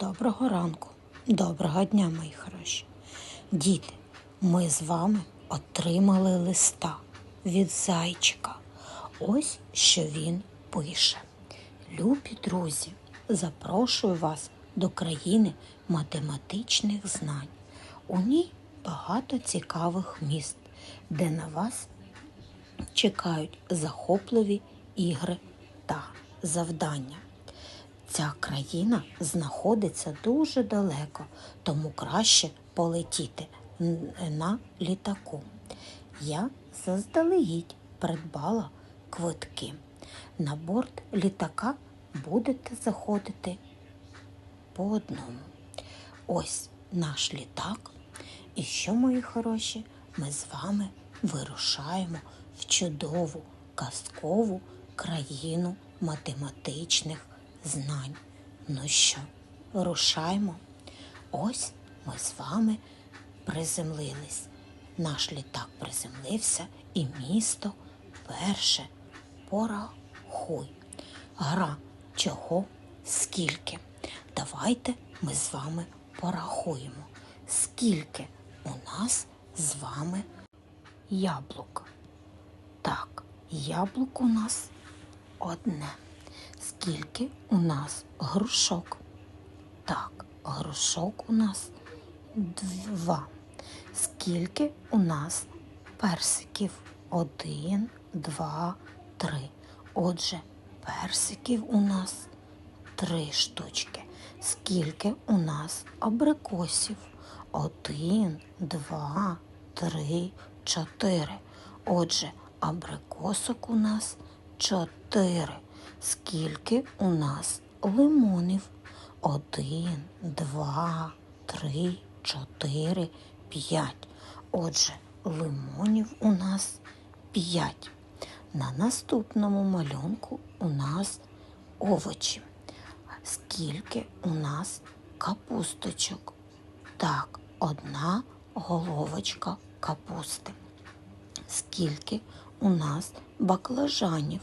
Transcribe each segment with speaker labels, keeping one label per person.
Speaker 1: Доброго ранку, доброго дня, мої хороші. Діти, ми з вами отримали листа від зайчика. Ось що він пише. Любі друзі, запрошую вас до країни математичних знань. У ній багато цікавих міст, де на вас чекають захопливі ігри та завдання. Ця країна знаходиться дуже далеко, тому краще полетіти на літаку. Я заздалегідь придбала квитки. На борт літака будете заходити по одному. Ось наш літак. І що, мої хороші, ми з вами вирушаємо в чудову казкову країну математичних знань. Ну що, рушаємо? Ось ми з вами приземлились. Наш літак приземлився і місто перше порахуй. Гра чого, скільки. Давайте ми з вами порахуємо, скільки у нас з вами яблук. Так, яблук у нас одне. Скільки у нас грушок? Так, грушок у нас два. Скільки у нас персиків? Один, два, три. Отже, персиків у нас три штучки. Скільки у нас абрикосів? Один, два, три, чотири. Отже, абрикосок у нас чотири. Скільки у нас лимонів? Один, два, три, чотири, п'ять. Отже, лимонів у нас п'ять. На наступному малюнку у нас овочі. Скільки у нас капусточок? Так, одна головочка капусти. Скільки у нас баклажанів?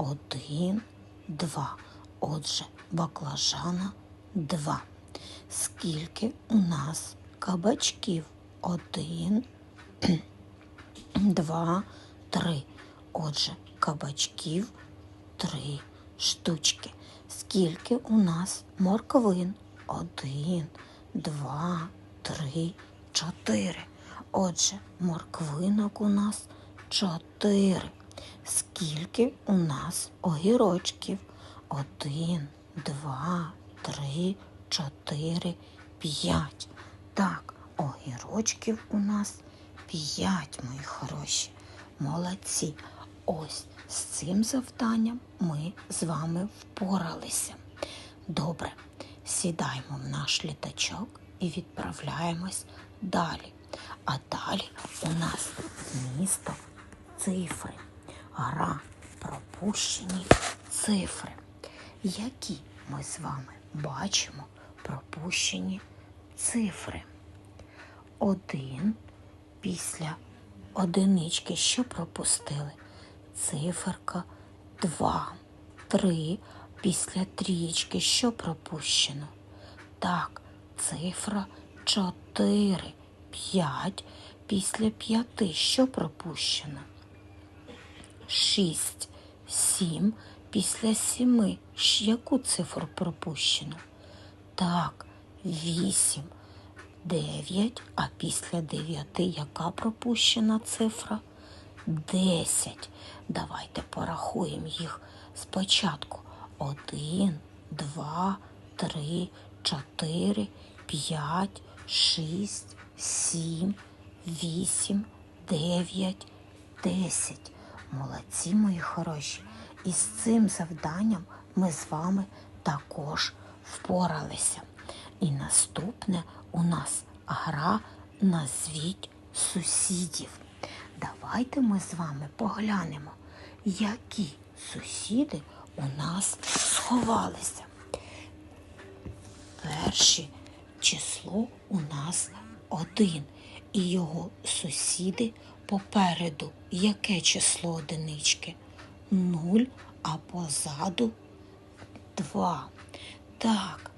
Speaker 1: Один, два. Отже, баклажана два. Скільки у нас кабачків? Один, два, три. Отже, кабачків три штучки. Скільки у нас морквин? Один, два, три, чотири. Отже, морквинок у нас чотири. Скільки у нас огірочків? Один, два, три, чотири, п'ять. Так, огірочків у нас п'ять, мої хороші. Молодці. Ось з цим завданням ми з вами впоралися. Добре, сідаємо в наш літачок і відправляємось далі. А далі у нас місто цифри. Гра пропущені цифри. Які ми з вами бачимо пропущені цифри? Один після одинички, що пропустили? Циферка 2. 3 після трієчки, що пропущено? Так, цифра 4. 5 після п'яти, що пропущено? 6, 7 після сіми. Яку цифру пропущено? Так, 8, 9, а після 9 яка пропущена цифра? 10. Давайте порахуємо їх спочатку. 1, 2, 3, 4, 5, 6, 7, 8, 9, 10. Молодці, мої хороші. І з цим завданням ми з вами також впоралися. І наступне у нас гра Назвіть сусідів. Давайте ми з вами поглянемо, які сусіди у нас сховалися. Перше число у нас один, і його сусіди попереду. Яке число одинички? Нуль, а позаду два. Так,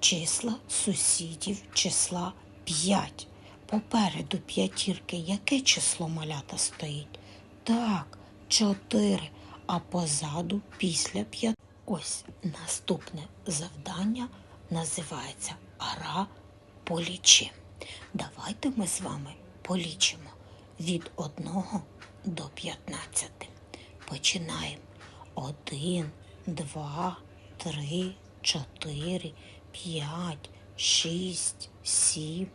Speaker 1: числа сусідів числа 5. Попереду п'ятірки яке число малята стоїть? Так, 4. А позаду після 5. Ось наступне завдання називається Гра полічи. Давайте ми з вами полічимо від 1 до 15. Починаємо. 1, 2, 3, 4, 5, 6, 7,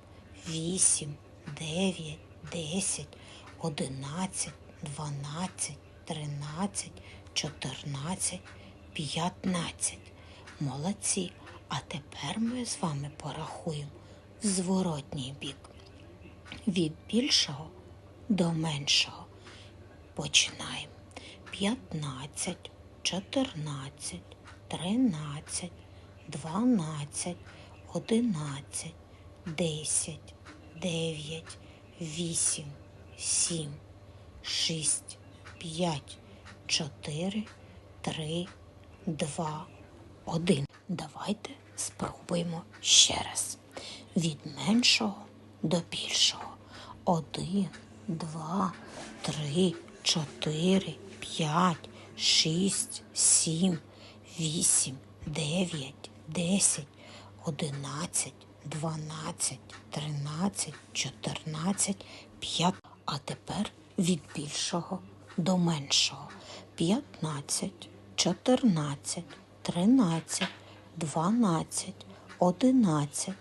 Speaker 1: 8, 9, 10, 11, 12, 13, 14, 15. Молодці. А тепер ми з вами порахуємо зворотній бік. Від більшого до меншого. Починаємо. 15, 14, 13, 12, 11, 10, 9, 8, 7, 6, 5, 4, 3, 2, 1. Давайте спробуємо ще раз. Від меншого до більшого. 1, 2, 3, 4, 5, 6, 7, 8, 9, 10, 11, 12, 13, 14, 5. А тепер від більшого до меншого. 15, 14, 13, 12, 11,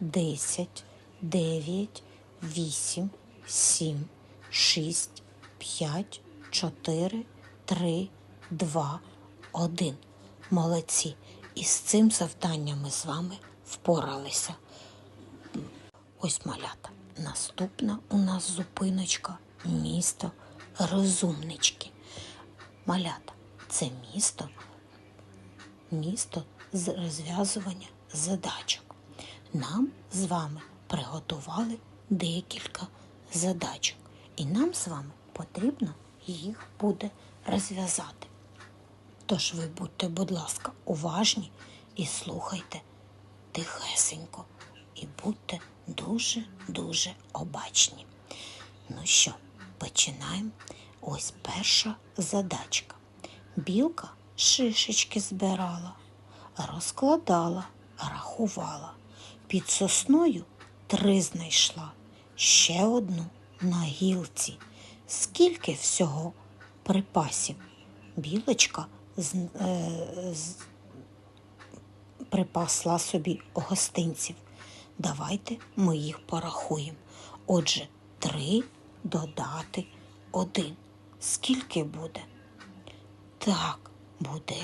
Speaker 1: 10, 9, 8, 7, 6, 5, 4, 3, 2, 1. Молодці. І з цим завданням ми з вами впоралися. Ось малята. Наступна у нас зупиночка місто Розумнички. Малята це місто, місто з розв'язування задачок. Нам з вами приготували декілька задачок, і нам з вами потрібно їх буде розв'язати. Тож ви будьте, будь ласка, уважні і слухайте тихесенько, і будьте дуже-дуже обачні. Ну що, починаємо. Ось перша задачка. Білка шишечки збирала, розкладала, рахувала. Під сосною три знайшла, ще одну на гілці. Скільки всього припасів? Білочка з, е, з, припасла собі гостинців. Давайте ми їх порахуємо. Отже, три додати один. Скільки буде? Так, буде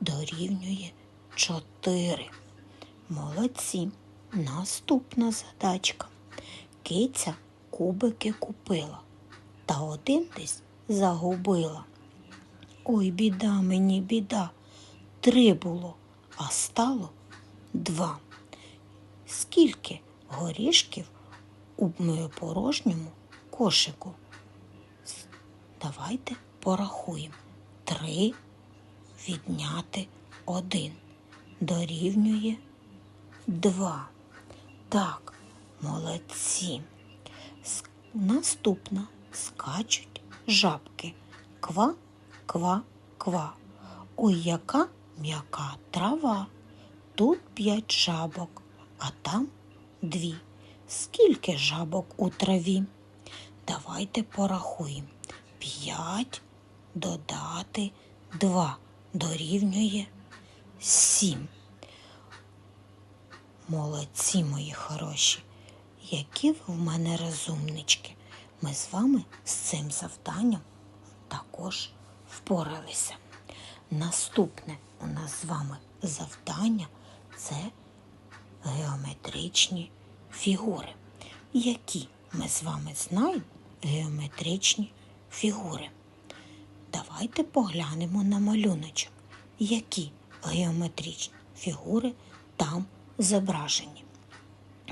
Speaker 1: дорівнює чотири. Молодці. Наступна задачка. Киця кубики купила, та один десь загубила. Ой, біда мені, біда. Три було, а стало два. Скільки горішків у порожньому кошику? Давайте порахуємо. Три відняти один. Дорівнює два. Так, молодці. Наступна скачуть жабки. Ква, ква, ква. Ой, яка м'яка трава. Тут п'ять жабок, а там дві. Скільки жабок у траві? Давайте порахуємо. П'ять додати два дорівнює сім. Молодці, мої хороші, які ви в мене розумнички. Ми з вами з цим завданням також впоралися. Наступне у нас з вами завдання це геометричні фігури. Які ми з вами знаємо геометричні фігури? Давайте поглянемо на малюночок, які геометричні фігури там зображені.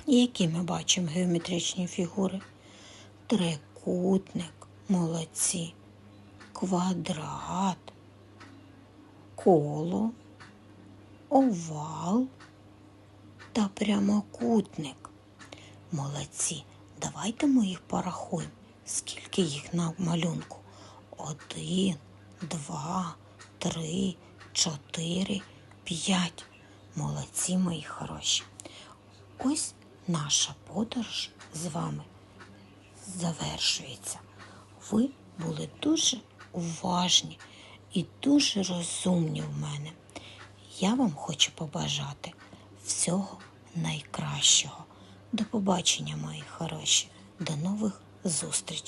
Speaker 1: Які ми бачимо геометричні фігури? Трикутник, молодці, квадрат, коло, овал, та прямокутник. Молодці, давайте ми їх порахуємо. Скільки їх на малюнку? Один, два, три, чотири, п'ять. Молодці, мої хороші. Ось наша подорож з вами завершується. Ви були дуже уважні і дуже розумні в мене. Я вам хочу побажати всього найкращого. До побачення, мої хороші. До нових зустрічей.